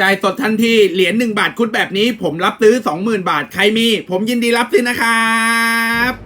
จ่ายสดทันที เหรียญ1บาทคุดแบบนี้ ผมรับซื้อ20,000บาท ใครมี ผมยินดีรับซื้อนะครับ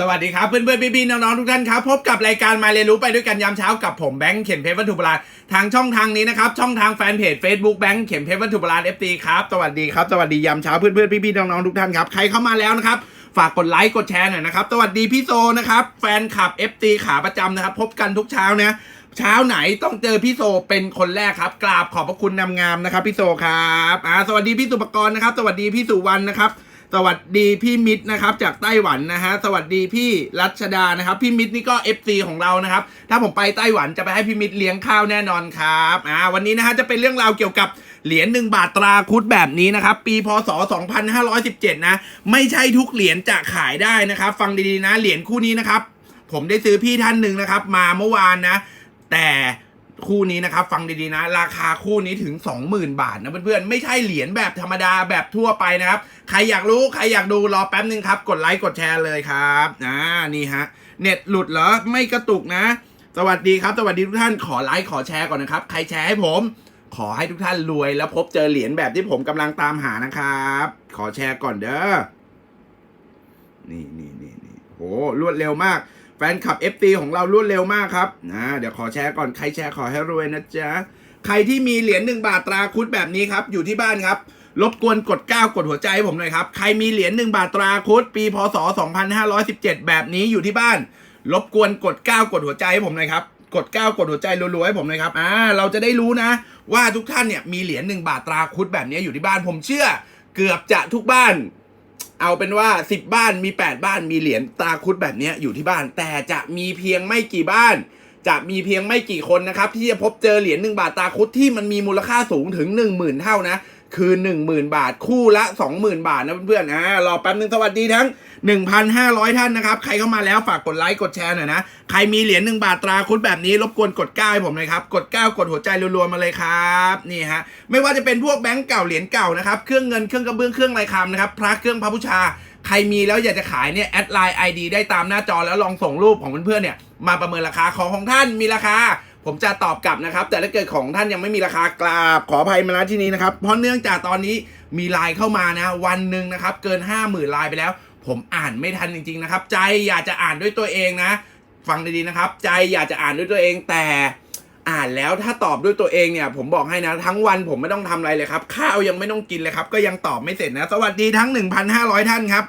สวัสดีครับเพื่อนเพื่อนพี่ๆน้องๆทุกท่านครับ พบกับรายการมาเรียนรู้ไปด้วยกันยามเช้ากับผมแบงค์เข็มเพชรวัตถุโบราณทางช่องทางนี้นะครับ ช่องทางแฟนเพจ Facebook แบงค์เข็มเพชรวัตถุโบราณ FT ครับ สวัสดีครับ สวัสดียามเช้าเพื่อนเพื่อนพี่ๆน้องๆทุกท่านครับใครเข้ามาแล้วนะครับฝากกดไลค์กดแชร์หน่อยนะครับ สวัสดีพี่โซนะครับแฟนคลับ FT ขาประจำนะครับ พบกันทุกเช้านะเช้าไหนต้องเจอพี่โซเป็นคนแรกครับ กราบขอบพระคุณนำงามนะครับพี่โซครับอ่าสวัสดีพี่สุปกรณ์นะครับ สวัสดีพี่สุวรรณนะครับ สวัสดีพี่มิตรนะครับจากไต้หวันนะฮะสวัสดีพี่รัชดานะครับพี่มิตรนี่ก็ FC ของเรานะครับถ้าผมไปไต้หวันจะไปให้พี่มิตรเลี้ยงข้าวแน่นอนครับอ่าวันนี้นะฮะจะเป็นเรื่องราวเกี่ยวกับเหรียญหนึ่งบาทตราคุดแบบนี้นะครับปีพศ 2517 นะ ไม่ใช่ทุกเหรียญจะขายได้นะครับ ฟังดีๆนะเหรียญคู่นี้นะครับ ผมได้ซื้อพี่ท่านหนึ่งนะครับ มาเมื่อวานนะ แต่ คู่นี้นะครับฟังดีๆนะ ราคาคู่นี้ถึง 20,000 บาทนะเพื่อนๆไม่ใช่เหรียญแบบธรรมดาแบบทั่วไปนะครับ ใครอยากรู้ใครอยากดูรอแป๊บนึงครับ กดไลค์กดแชร์เลยครับอ่านี่ฮะเน็ตหลุดเหรอไม่กระตุกนะ สวัสดีครับ สวัสดีทุกท่านขอไลค์ขอแชร์ก่อนนะครับ ใครแชร์ให้ผม ขอให้ทุกท่านรวย แล้วพบเจอเหรียญแบบที่ผมกำลังตามหานะครับ ขอแชร์ก่อนเด้อนี่นี่นี่นี่โหรวดเร็วมาก แฟนคลับ FT ของเรารวดเร็วมากครับนะเดี๋ยวขอแชร์ก่อนใครแชร์ขอให้รวยนะจ๊ะใครที่มีเหรียญหนึ่งบาทตราคุดแบบนี้ครับ อยู่ที่บ้านครับรบกวนกด9กดหัวใจให้ผมหน่อยครับใครมีเหรียญหนึ่งบาทตราคุดปีพศ 2517 แบบนี้อยู่ที่บ้าน รบกวนกด9กดหัวใจให้ผมหน่อยครับกด9กดหัวใจรัวๆให้ผมหน่อยครับอ่าเราจะได้รู้นะ ว่าทุกท่านเนี่ยมีเหรียญหนึ่งบาทตราคุดแบบนี้อยู่ที่บ้านผมเชื่อ เกือบจะทุกบ้าน เอาเป็นว่า 10 บ้านมี 8 บ้านมีเหรียญตาคุดแบบนี้อยู่ที่บ้าน แต่จะมีเพียงไม่กี่บ้าน จะมีเพียงไม่กี่คนนะครับ ที่จะพบเจอเหรียญ1บาทตาคุดที่มันมีมูลค่าสูงถึง 10,000 เท่านะ คือ 10,000 บาทคู่ละ 20,000 บาทนะเพื่อนๆอ่ารอแป๊บนึงสวัสดีทั้ง 1,500 ท่านนะครับ ใครเข้ามาแล้วฝากกดไลค์กดแชร์หน่อยนะ ใครมีเหรียญ1บาทตราคุดแบบนี้รบกวนกด9ให้ผมเลยครับ กด 9 กดหัวใจรัวๆมาเลยครับนี่ฮะไม่ว่าจะเป็นพวกแบงก์เก่าเหรียญเก่านะครับเครื่องเงินเครื่องกระเบื้องเครื่องลายคำนะครับพระเครื่องพระบูชาใครมีแล้วอยากจะขายเนี่ยแอดไลน์ ID ได้ตามหน้าจอแล้วลองส่งรูปของเพื่อนๆเนี่ยมาประเมินราคาของของท่านมีราคา ผมจะตอบกลับนะครับ แต่ถ้าเกิดของท่านยังไม่มีราคากราบขออภัยมาณที่นี้นะครับ เพราะเนื่องจากตอนนี้มีไลน์เข้ามานะ วันหนึ่งนะครับ เกิน 5 0,000ไลน์ไปแล้ว ผมอ่านไม่ทันจริง ๆ นะครับ ใจอยากจะอ่านด้วยตัวเองนะ ฟังดีๆนะครับ ใจอยากจะอ่านด้วยตัวเองแต่อ่านแล้วถ้าตอบด้วยตัวเองเนี่ยผมบอกให้นะ ทั้งวันผมไม่ต้องทำอะไรเลยครับ ข้าวยังไม่ต้องกินเลยครับ ก็ยังตอบไม่เสร็จนะ สวัสดีทั้ง 1,500 ท่านครับ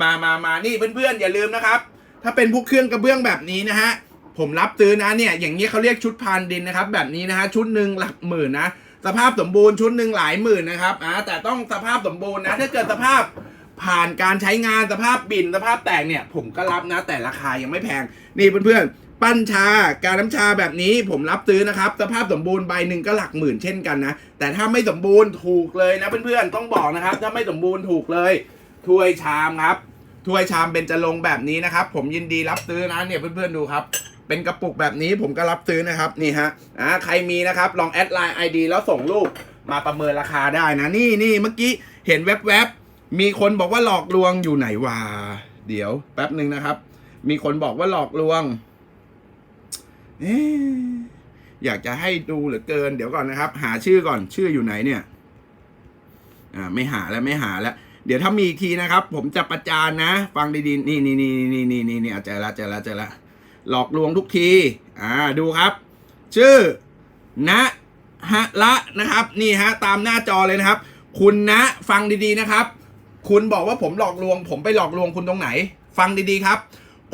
มามามานี่เพื่อนๆ อย่าลืมนะครับ ถ้าเป็นพวกเครื่องกระเบื้องแบบนี้นะฮะผมรับซื้อนะเนี่ยอย่างนี้เขาเรียกชุดพานดินนะครับ แบบนี้นะฮะชุดหนึ่งหลักหมื่นนะสภาพสมบูรณ์ชุดหนึ่งหลายหมื่นนะครับอ่าแต่ต้องสภาพสมบูรณ์นะถ้าเกิดสภาพ ผ่านการใช้งานสภาพบินสภาพแตกเนี่ย ผมก็รับนะแต่ราคายังไม่แพง นี่เพื่อนๆ ปั้นชา การน้ำชาแบบนี้ผมรับซื้อนะครับ สภาพสมบูรณ์ใบหนึ่งก็หลักหมื่นเช่นกันนะ แต่ถ้าไม่สมบูรณ์ถูกเลยนะเพื่อนๆ ต้องบอกนะครับ ถ้าไม่สมบูรณ์ถูกเลยถ้วยชามครับถ้วยชามเบญจรงแบบนี้นะครับ ผมยินดีรับซื้อนะเนี่ยเพื่อนๆดูครับเป็นกระปุกแบบนี้ผมก็รับซื้อนะครับนี่ฮะอ่าใครมีนะครับลองแอดไลน์ ID แล้วส่งรูปมาประเมินราคาได้นะ นี่นี่เมื่อกี้เห็นแวบๆ มีคนบอกว่าหลอกลวงอยู่ไหนวะเดี๋ยว แป๊บหนึ่งนะครับ มีคนบอกว่าหลอกลวงเอ๊อยากจะให้ดูเหลือเกิน เดี๋ยวก่อนนะครับ หาชื่อก่อนชื่ออยู่ไหนเนี่ย อ่า ไม่หาแล้วไม่หาแล้ว เดี๋ยวถ้ามีอีกทีนะครับ ผมจะประจานนะ ฟังดีๆนี่นี่นี่นี่นี่นี่นี่เจอแล้วเจอแล้วเจอแล้วหลอกลวงทุกที อ่า ดูครับ ชื่อ นะฮะละนะครับ นี่ฮะ ตามหน้าจอเลยนะครับ คุณนะ ฟังดีๆนะครับ คุณบอกว่าผมหลอกลวง ผมไปหลอกลวงคุณตรงไหน ฟังดีๆครับ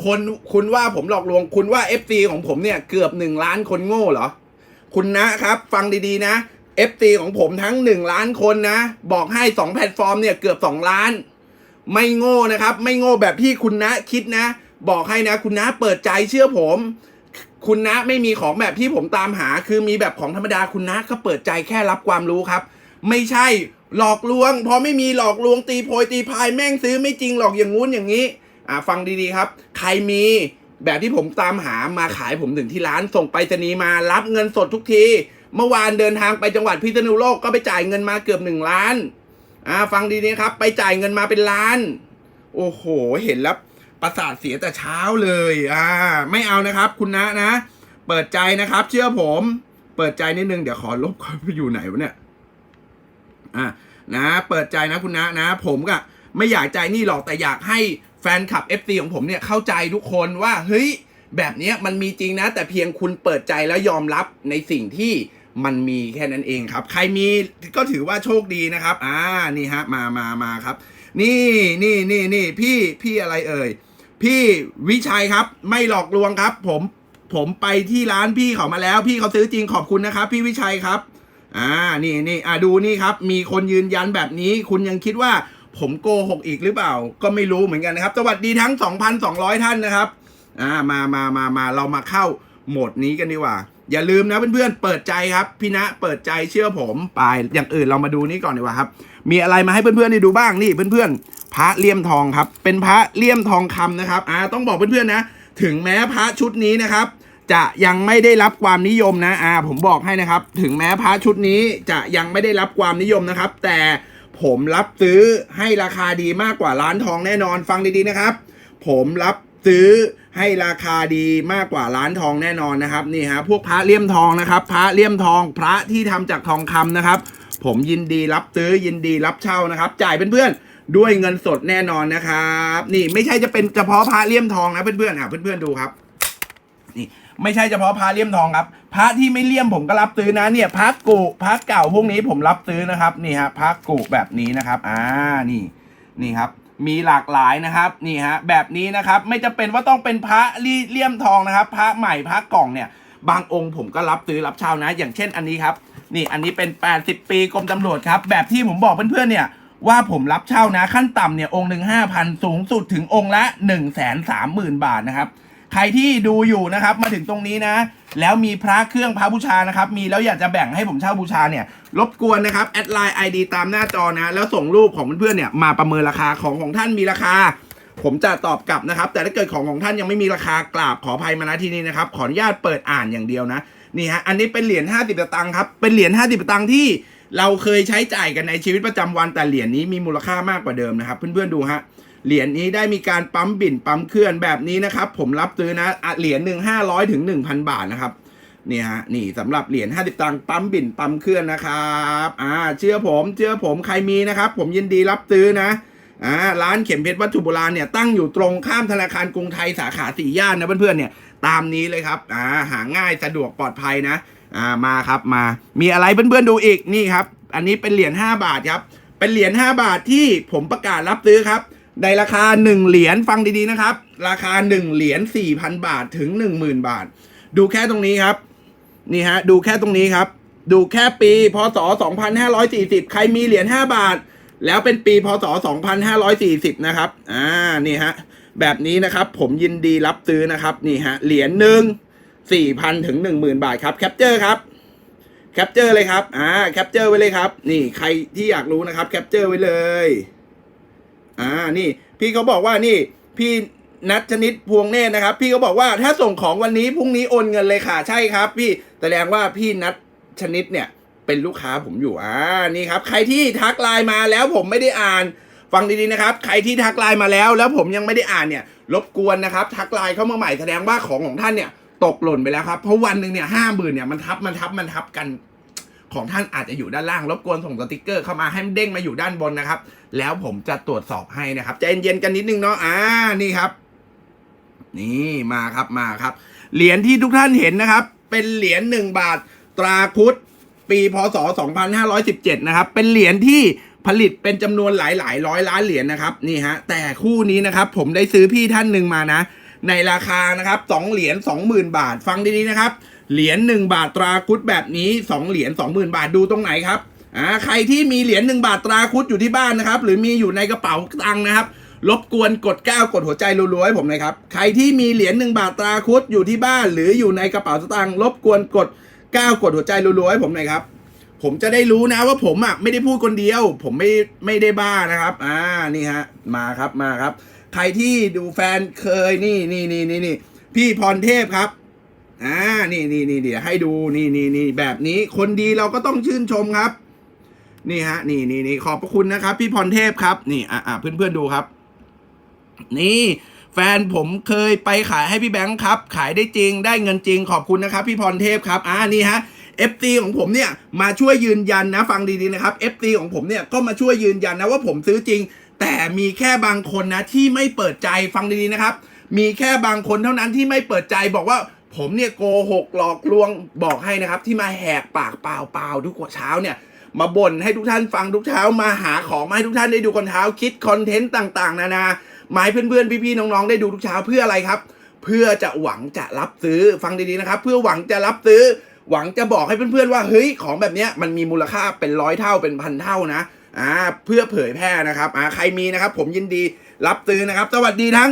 คนคุณว่าผมหลอกลวง คุณว่า FC ของผมเนี่ยเกือบหนึ่งล้านคนโง่เหรอ คุณนะครับ ฟังดีๆนะ FT ของผมทั้ง 1 ล้านคนนะ บอกให้ 2 แพลตฟอร์มเนี่ยเกือบ 2 ล้าน ไม่โง่นะครับ ไม่โง่แบบที่คุณนะคิดนะ บอกให้นะ คุณนะเปิดใจเชื่อผม คุณนะไม่มีของแบบที่ผมตามหา คือมีแบบของธรรมดาคุณนะก็เปิดใจแค่รับความรู้ครับ ไม่ใช่ หลอกลวง พอไม่มีหลอกลวงตีโพยตีพายแม่งซื้อไม่จริงหรอกอย่างงู้นอย่างนี้อ่าฟังดีๆครับ ใครมีแบบที่ผมตามหามาขายผมถึงที่ร้านส่งไปรษณีย์มารับเงินสดทุกที เมื่อวานเดินทางไปจังหวัดพิษณุโลกก็ไปจ่ายเงินมาเกือบหนึ่งล้านอ่าฟังดีๆครับ ไปจ่ายเงินมาเป็นล้าน โอ้โห เห็นแล้วประสาทเสียแต่เช้าเลยอ่าไม่เอานะครับคุณนะนะ เปิดใจนะครับ เชื่อผม เปิดใจนิดนึงเดี๋ยวขอลบเขาไปอยู่ไหนวะเนี่ย อะนะเปิดใจนะคุณนะนะ ผมก็ไม่อยากใจนี่หรอกแต่อยากให้แฟนคลับ FC ของผมเนี่ยเข้าใจทุกคนว่าเฮ้ยแบบเนี้ยมันมีจริงนะ แต่เพียงคุณเปิดใจแล้วยอมรับในสิ่งที่มันมีแค่นั้นเองครับ ใครมีก็ถือว่าโชคดีนะครับ อ่านี่ฮะมามามาครับ นี่นี่นี่นี่พี่พี่อะไรเอ่ย พี่วิชัยครับ ไม่หลอกลวงครับ ผมผมไปที่ร้านพี่เขามาแล้ว พี่เขาซื้อจริงขอบคุณนะครับ พี่วิชัยครับ อ่านี่นี่อ่าดูนี่ครับ มีคนยืนยันแบบนี้ คุณยังคิดว่าผมโกหกอีกหรือเปล่า ก็ไม่รู้เหมือนกันนะครับ สวัสดีทั้ง 2,200 ท่านนะครับอ่ามามามามาเรามาเข้าโหมดนี้กันดีกว่า อย่าลืมนะเพื่อนๆเปิดใจครับพี่ณเปิดใจเชื่อผมไปอย่างอื่นเรามาดูนี่ก่อนดีกว่าครับ มีอะไรมาให้เพื่อนๆได้ดูบ้างนี่เพื่อนๆพระเลี่ยมทองครับ เป็นพระเลี่ยมทองคำนะครับอ่าต้องบอกเพื่อนๆนะ ถึงแม้พระชุดนี้นะครับ จะยังไม่ได้รับความนิยมนะอ่าผมบอกให้นะครับ ถึงแม้พระชุดนี้จะยังไม่ได้รับความนิยมนะครับ แต่ผมรับซื้อให้ราคาดีมากกว่าร้านทองแน่นอนฟังดีๆนะครับ ผมรับซื้อให้ราคาดีมากกว่าร้านทองแน่นอนนะครับนี่ฮะพวกพระเลี่ยมทองนะครับ พระเลี่ยมทองพระที่ทำจากทองคำนะครับ ผมยินดีรับซื้อยินดีรับเช่านะครับ จ่ายเพื่อนๆด้วยเงินสดแน่นอนนะครับ นี่ไม่ใช่จะเป็นเฉพาะพระเลี่ยมทองนะเพื่อนๆอะเพื่อนๆดูครับ นี่ ไม่ใช่เฉพาะพระเลี่ยมทองครับ พระที่ไม่เลี่ยมผมก็รับซื้อนะเนี่ยพระกุพระเก่าพวกนี้ผมรับซื้อนะครับนี่ฮะพระกุแบบนี้นะครับอ่านี่นี่ครับมีหลากหลายนะครับนี่ฮะแบบนี้นะครับไม่จะเป็นว่าต้องเป็นพระลีเลี่ยมทองนะครับ พระใหม่พระกล่องเนี่ย บางองค์ผมก็รับซื้อรับเช่านะ อย่างเช่นอันนี้ครับ นี่อันนี้เป็น 80 ปีกรมตำรวจครับแบบที่ผมบอกเพื่อนๆเนี่ยว่าผมรับเช่านะขั้นต่ำเนี่ยองค์หนึ่งห้าพันสูงสุดถึงองค์ละ1นึ่งแสนสามหมื่นบาทนะครับ ใครที่ดูอยู่นะครับมาถึงตรงนี้นะ แล้วมีพระเครื่องพระบูชานะครับ มีแล้วอยากจะแบ่งให้ผมเช่าบูชาเนี่ย รบกวนนะครับแอดไลน์ ID ตามหน้าจอนะ แล้วส่งรูปของเพื่อนๆเนี่ยมาประเมินราคาของของท่านมีราคา ผมจะตอบกลับนะครับ แต่ถ้าเกิดของของท่านยังไม่มีราคากราบขออภัยมาณที่นี้นะครับ ขออนุญาตเปิดอ่านอย่างเดียวนะนี่ฮะอันนี้เป็นเหรียญ50สตางค์ครับเป็นเหรียญ50สตางค์ที่เราเคยใช้จ่ายกันในชีวิตประจำวันแต่เหรียญนี้มีมูลค่ามากกว่าเดิมนะครับ เพื่อนๆดูฮะ เหรียญนี้ได้มีการปั๊มบิ่นปั๊มเคลื่อนแบบนี้นะครับ ผมรับซื้อนะอะเหรียญหนึ่งห้าร้อยถึงหนึ่งพันบาทนะครับเนี่ยฮะนี่สำหรับเหรียญ50ตังค์ปั๊มบิ่นปั๊มเคลื่อนนะครับอ่าเชื่อผมเชื่อผมใครมีนะครับ ผมยินดีรับซื้อนะอ่าร้านเข็มเพชรวัตถุโบราณเนี่ยตั้งอยู่ตรงข้ามธนาคารกรุงไทยสาขาสี่ย่านนะเพื่อนๆเนี่ยตามนี้เลยครับอ่าหาง่ายสะดวกปลอดภัยนะอ่ามาครับมา มีอะไรเพื่อนๆดูอีกนี่ครับ อันนี้เป็นเหรียญ5บาทครับเป็นเหรียญ5บาทที่ผมประกาศรับซื้อครับ ในราคา 1 เหรียญฟังดีๆนะครับ ราคา 1 เหรียญ4,000 บาทถึง 10,000 บาท ดูแค่ตรงนี้ครับ นี่ฮะ ดูแค่ตรงนี้ครับ ดูแค่ปีพศ 2540 ใครมีเหรียญ5บาท แล้วเป็นปีพศ 2540 นะครับ อ่า นี่ฮะ แบบนี้นะครับ ผมยินดีรับซื้อนะครับ นี่ฮะ เหรียญหนึ่ง4,000 ถึง 10,000 บาทครับ แคปเจอร์ครับแคปเจอร์เลยครับ อ่า แคปเจอร์ไว้เลยครับ นี่ ใครที่อยากรู้นะครับ แคปเจอร์ไว้เลย อ่านี่พี่เขาบอกว่านี่พี่นัทชนิดพวงเนตรนะครับ พี่เขาบอกว่าถ้าส่งของวันนี้พรุ่งนี้โอนเงินเลยค่ะใช่ครับ พี่แสดงว่าพี่นัทชนิดเนี่ยเป็นลูกค้าผมอยู่อ่านี่ครับ ใครที่ทักไลน์มาแล้วผมไม่ได้อ่านฟังดีๆนะครับ ใครที่ทักไลน์มาแล้ว แล้วผมยังไม่ได้อ่านเนี่ย รบกวนนะครับ ทักไลน์เข้ามาใหม่แสดงว่าของของท่านเนี่ย ตกหล่นไปแล้วครับ เพราะวันหนึ่งเนี่ยห้าหมื่นเนี่ยมันทับมันทับมันทับกัน ของท่านอาจจะอยู่ด้านล่าง รบกวนส่งสติกเกอร์เข้ามาให้มันเด้งมาอยู่ด้านบนนะครับ แล้วผมจะตรวจสอบให้นะครับใจเย็นๆกันนิดนึงเนาะอ่านี่ครับ นี่มาครับมาครับ เหรียญที่ทุกท่านเห็นนะครับ เป็นเหรียญหนึ่งบาทตราคุดปีพศ 2517 นะครับ เป็นเหรียญที่ผลิตเป็นจำนวนหลายหลายร้อยล้านเหรียญนะครับนี่ฮะแต่คู่นี้นะครับ ผมได้ซื้อพี่ท่านหนึ่งมานะ ในราคานะครับสองเหรียญสองหมื่นบาทฟังดีๆนะครับ เหรียญหนึ่งบาทตราคุดแบบนี้สองเหรียญสองหมื่นบาทดูตรงไหนครับอ่าใครที่มีเหรียญหนึ่งบาทตราคุดอยู่ที่บ้านนะครับ หรือมีอยู่ในกระเป๋าตังค์นะครับรบกวนกด9กดหัวใจรัวๆให้ผมหน่อยครับ ใครที่มีเหรียญหนึ่งบาทตราคุดอยู่ที่บ้าน หรืออยู่ในกระเป๋าสตางค์รบกวนกด9กดหัวใจรัวๆให้ผมหน่อยครับ ผมจะได้รู้นะว่าผมอะไม่ได้พูดคนเดียว ผมไม่ไม่ได้บ้านะครับ อ่านี่ฮะ มาครับมาครับ ใครที่ดูแฟนเคยนี่นี่นี่นี่นี่พี่พรเทพครับ อ่านี่นี่นี่เดี๋ยวให้ดูนี่นี่นี่แบบนี้คนดีเราก็ต้องชื่นชมครับ นี่ฮะ นี่นี่นี่ขอบพระคุณนะครับ พี่พรเทพครับ นี่อ่าอ่าเพื่อนเพื่อนดูครับ นี่แฟนผมเคยไปขายให้พี่แบงค์ครับ ขายได้จริงได้เงินจริงขอบคุณนะครับ พี่พรเทพครับอ่านี่ฮะ FT ของผมเนี่ยมาช่วยยืนยันนะฟังดีๆนะครับ FT ของผมเนี่ยก็มาช่วยยืนยันนะว่าผมซื้อจริง แต่มีแค่บางคนนะที่ไม่เปิดใจฟังดีๆนะครับ มีแค่บางคนเท่านั้นที่ไม่เปิดใจบอกว่า ผมเนี่ยโกหกหลอกลวงบอกให้นะครับ ที่มาแหกปากเปล่าๆทุกเช้าเนี่ย มาบ่นให้ทุกท่านฟังทุกเช้ามาหาของมาให้ทุกท่านได้ดูคนเท้าคิดคอนเทนต์ต่าง ๆ นานาหมาให้เพื่อนๆพี่ๆน้องๆได้ดูทุกเช้าเพื่ออะไรครับ เพื่อจะหวังจะรับซื้อฟังดีๆนะครับ เพื่อหวังจะรับซื้อ หวังจะบอกให้เพื่อนๆว่าเฮ้ยของแบบเนี้ยมันมีมูลค่าเป็นร้อยเท่าเป็นพันเท่านะอ่าเพื่อเผยแพร่นะครับอ่าใครมีนะครับ ผมยินดี รับซื้อนะครับ สวัสดีทั้ง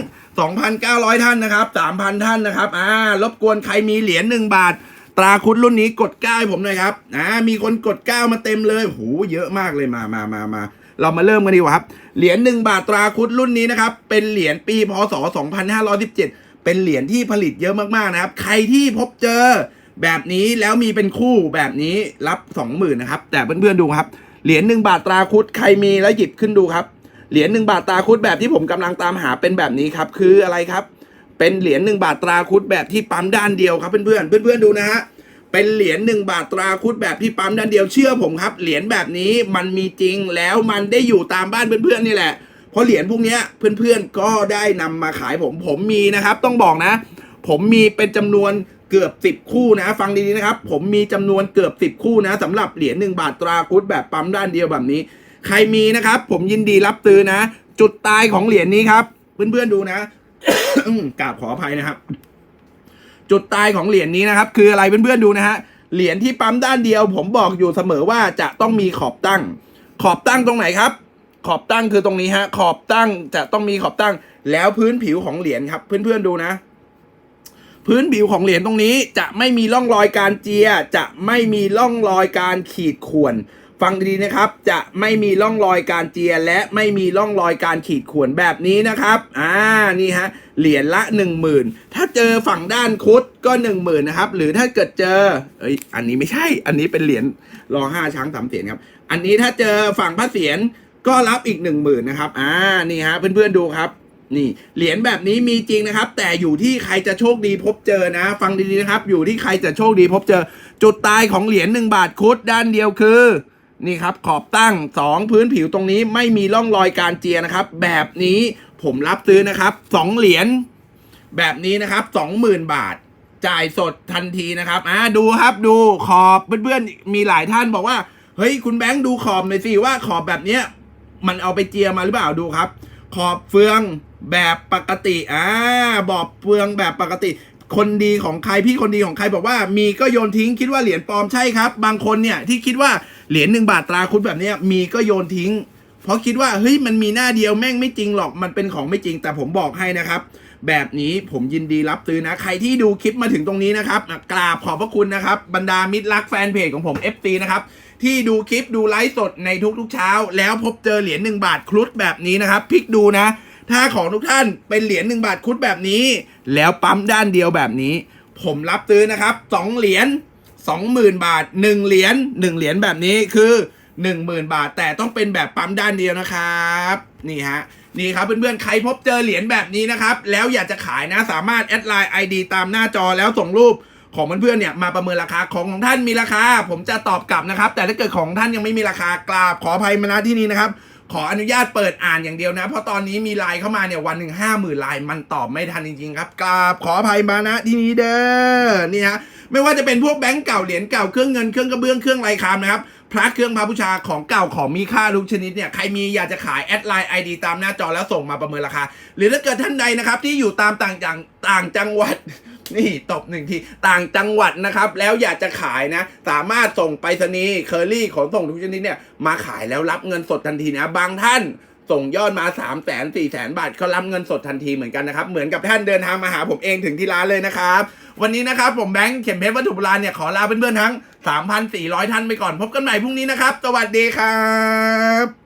2,900 ท่านนะครับ 3,000 ท่านนะครับอ่ารบกวนใครมีเหรียญ1บาท ตราคุดรุ่นนี้กดก้าให้ผมหน่อยครับอ่ามีคนกดก้ามาเต็มเลยโหเยอะมากเลยมามามามาเรามาเริ่มกันดีกว่าครับ เหรียญ1บาทตราคุดรุ่นนี้นะครับ เป็นเหรียญปีพศ 2517 เป็นเหรียญที่ผลิตเยอะมากๆนะครับ ใครที่พบเจอแบบนี้แล้วมีเป็นคู่แบบนี้รับ 20,000นะครับ แต่เพื่อนๆดูครับ เหรียญ1บาทตราคุดใครมีแล้วหยิบขึ้นดูครับ เหรียญ1บาทตราคุดแบบที่ผมกำลังตามหาเป็นแบบนี้ครับคืออะไรครับ เป็นเหรียญ1บาทตราคุดแบบที่ปั๊มด้านเดียวครับเพื่อนๆเพื่อนๆดูนะฮะเป็นเหรียญ1บาทตราคุดแบบที่ปั๊มด้านเดียวเชื่อผมครับ เหรียญแบบนี้มันมีจริงแล้วมันได้อยู่ตามบ้านเพื่อนๆนี่แหละเพราะเหรียญพวกนี้เพื่อนๆก็ได้นำมาขายผมผมมีนะครับ ต้องบอกนะ ผมมีเป็นจำนวนเกือบ10คู่นะ ฟังดีๆนะครับ ผมมีจำนวนเกือบ10คู่นะสำหรับเหรียญ1บาทตราคุดแบบปั๊มด้านเดียวแบบนี้ ใครมีนะครับ ผมยินดีรับซื้อนะ จุดตายของเหรียญนี้ครับ เพื่อนๆดูนะกราบขออภัยนะครับ จุดตายของเหรียญนี้นะครับ คืออะไรเพื่อนๆดูนะฮะเหรียญที่ปั๊มด้านเดียว ผมบอกอยู่เสมอว่าจะต้องมีขอบตั้ง ขอบตั้งตรงไหนครับ ขอบตั้งคือตรงนี้ฮะ ขอบตั้งจะต้องมีขอบตั้ง แล้วพื้นผิวของเหรียญครับ เพื่อนๆดูนะ พื้นผิวของเหรียญตรงนี้จะไม่มีร่องรอยการเจีย จะไม่มีร่องรอยการขีดข่วน ฟังดีนะครับ จะไม่มีร่องรอยการเจียและไม่มีร่องรอยการขีดข่วนแบบนี้นะครับ อ่า นี่ฮะ เหรียญละ 1 0,000 ถ้าเจอฝั่งด้านคุดก็ 1 0,000นะครับ หรือถ้าเกิดเจอ เอ้ย อันนี้ไม่ใช่ อันนี้เป็นเหรียญรอห้าช้างสามเสียนครับ อันนี้ถ้าเจอฝั่งพระเสียรก็รับอีก 1 0,000นะครับ อ่า นี่ฮะ เพื่อนๆดูครับ นี่ เหรียญแบบนี้มีจริงนะครับ แต่อยู่ที่ใครจะโชคดีพบเจอนะ ฟังดีๆนะครับ อยู่ที่ใครจะโชคดีพบเจอ จุดตายของเหรียญ1บาทคุดด้านเดียวคือ นี่ครับขอบตั้ง 2 พื้นผิวตรงนี้ไม่มีร่องรอยการเจียนะครับ แบบนี้ผมรับซื้อนะครับ 2 เหรียญแบบนี้นะครับ 20,000 บาท จ่ายสดทันทีนะครับอ่าดูครับดูขอบเพื่อนๆมีหลายท่านบอกว่าเฮ้ยคุณแบงค์ดูขอบหน่อยสิว่าขอบแบบเนี้ยมันเอาไปเจียมาหรือเปล่าดูครับ ขอบเฟืองแบบปกติอ่าบอบเฟืองแบบปกติ คนดีของใครพี่คนดีของใครบอกว่า มีก็โยนทิ้งคิดว่าเหรียญปลอมใช่ครับ บางคนเนี่ยที่คิดว่าเหรียญหนึ่งบาทตราคุดแบบเนี้ยมีก็โยนทิ้ง เพราะคิดว่าเฮ้ยมันมีหน้าเดียวแม่งไม่จริงหรอกมันเป็นของไม่จริงแต่ผมบอกให้นะครับ แบบนี้ผมยินดีรับซื้อนะ ใครที่ดูคลิปมาถึงตรงนี้นะครับกราบขอบพระคุณนะครับบรรดามิตรรักแฟนเพจของผม FT นะครับที่ดูคลิปดูไลฟ์สดในทุกๆเช้า แล้วพบเจอเหรียญ1บาทครุฑแบบนี้นะครับพลิกดูนะ ถ้าของทุกท่านเป็นเหรียญ1บาทครุฑแบบนี้ แล้วปั๊มด้านเดียวแบบนี้ ผมรับซื้อนะครับ2เหรียญ20,000บาท1เหรียญ1เหรียญแบบนี้คือ10,000บาท แต่ต้องเป็นแบบปั๊มด้านเดียวนะครับนี่ฮะนี่ครับเพื่อนๆใครพบเจอเหรียญแบบนี้นะครับ แล้วอยากจะขายนะสามารถแอดไลน์ ID ตามหน้าจอแล้วส่งรูปของเพื่อนๆเนี่ยมาประเมินราคาของของท่านมีราคา ผมจะตอบกลับนะครับ แต่ถ้าเกิดของท่านยังไม่มีราคากราบขออภัยมาณที่นี้นะครับ ขออนุญาตเปิดอ่านอย่างเดียวนะ เพราะตอนนี้มีไลน์เข้ามาเนี่ยวันหนึ่งห้าหมื่นไลน์มันตอบไม่ทันจริงๆครับกราบขออภัยมาณที่นี้เด้อนี่ฮะไม่ว่าจะเป็นพวกแบงก์เก่าเหรียญเก่าเครื่องเงินเครื่องกระเบื้องเครื่องไรคามนะครับพระเครื่องพระบูชาของเก่าของมีค่าทุกชนิดเนี่ยใครมีอยากจะขายแอดไลน์ไอดีตามหน้าจอแล้วส่งมาประเมินราคา หรือถ้าเกิดท่านใดนะครับที่อยู่ตามต่างจังต่างจังหวัด นี่ตบหนึ่งทีต่างจังหวัดนะครับ แล้วอยากจะขายนะ สามารถส่งไปรษณีย์เคอรี่ขนส่งทุกชนิดเนี่ยมาขายแล้วรับเงินสดทันทีนะ บางท่านส่งยอดมา3 0 0 0 0 0 4 0 0 0 0บาทเขารับเงินสดทันทีเหมือนกันนะครับ เหมือนกับท่านเดินทางมาหาผมเองถึงที่ร้านเลยนะครับ วันนี้นะครับผมแบงค์เข็มเพชรวัตถุโบราณเนี่ยขอลาเพื่อนๆทั้ง 3,400 ท่านไปก่อน พบกันใหม่พรุ่งนี้นะครับ สวัสดีครับ